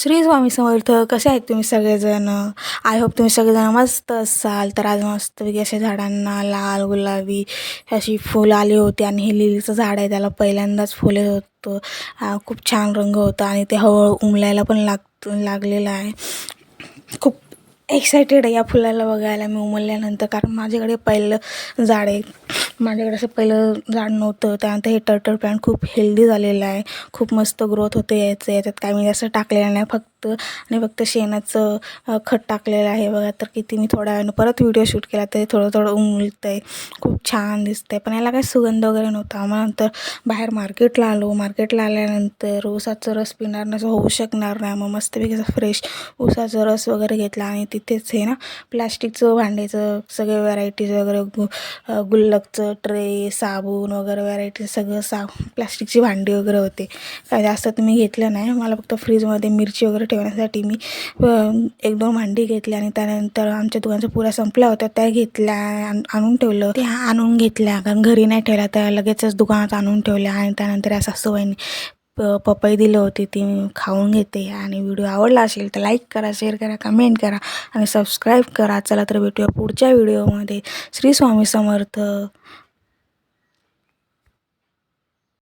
श्री स्वामी समर्थ कसे आहेत तुम्ही सगळेजण? आय होप तुम्ही सगळेजण मस्त असाल. तर आज मस्तपैकी अशा झाडांना लाल गुलाबी अशी फुलं आली होती आणि हे लिलीचं झाड आहे. त्याला पहिल्यांदाच फुले होतं. खूप छान रंग होता आणि ते हळूहळू उमलायला पण लाग लागलेलं आहे. खूप एक्सायटेड आहे या फुलाला बघायला मी उमलल्यानंतर कारण माझ्याकडे पहिलं झाड आहे. माझ्याकडे असं पहिलं झाड नव्हतं. त्यानंतर हे टर्टल प्लांट खूप हेल्दी झालेलं आहे. खूप मस्त ग्रोथ होते याचं. याच्यात काय मी जास्त टाकलेलं नाही. फक्त आणि फक्त शेणाचं खत टाकलेलं आहे. बघा तर किती मी थोड्या वेळानं परत व्हिडिओ शूट केला तर थोडं थोडं उमलतं आहे खूप छान दिसतं आहे पण याला काही सुगंध वगैरे नव्हता. मग नंतर बाहेर मार्केटला आलो. मार्केटला आल्यानंतर ऊसाचा रस पिणार नसं होऊ शकणार नाही. मग मस्तपैकी असं फ्रेश ऊसाचा रस वगैरे घेतला. आणि तिथेच हे ना प्लॅस्टिकचं भांड्याचं सगळे व्हरायटीज वगैरे गु गुल्लकचं ट्रे साबण वगैरे व्हरायटी सगळं सा प्लास्टिकची भांडी वगैरे होते. काय जास्त तर मी घेतलं नाही. मला फक्त फ्रीजमध्ये मिरची वगैरे ठेवण्यासाठी मी एक दोन भांडी घेतली आणि त्यानंतर आमच्या दुकानच्या पुऱ्या संपल्या होत्या त्या घेतल्या आणून ठेवलं. त्या आणून घेतल्या. कारण घरी नाही ठेवल्या त्या लगेचच दुकानात आणून ठेवल्या. आणि त्यानंतर या सासूबाईंनी पपई दिली होती ती मी खाऊन घेते आणि व्हिडिओ आवडला असेल तर लाईक करा शेअर करा कमेंट करा आणि सबस्क्राईब करा. चला तर भेटूया पुढच्या व्हिडिओमध्ये. श्री स्वामी समर्थ.